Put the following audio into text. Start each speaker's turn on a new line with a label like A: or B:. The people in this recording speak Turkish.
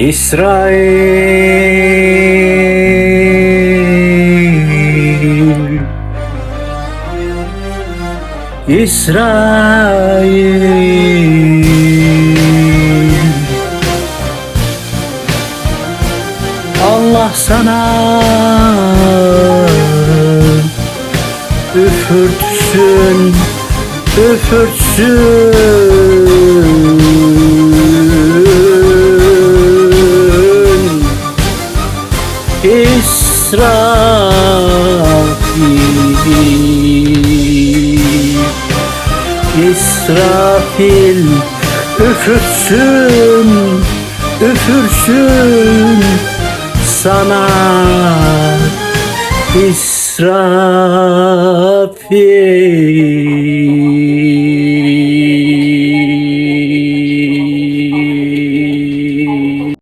A: İsrail. İsrail. Allah sana üfürtsün üfürtsün İsrafil İsrafil Üfürsün Üfürsün Sana. İsrafil.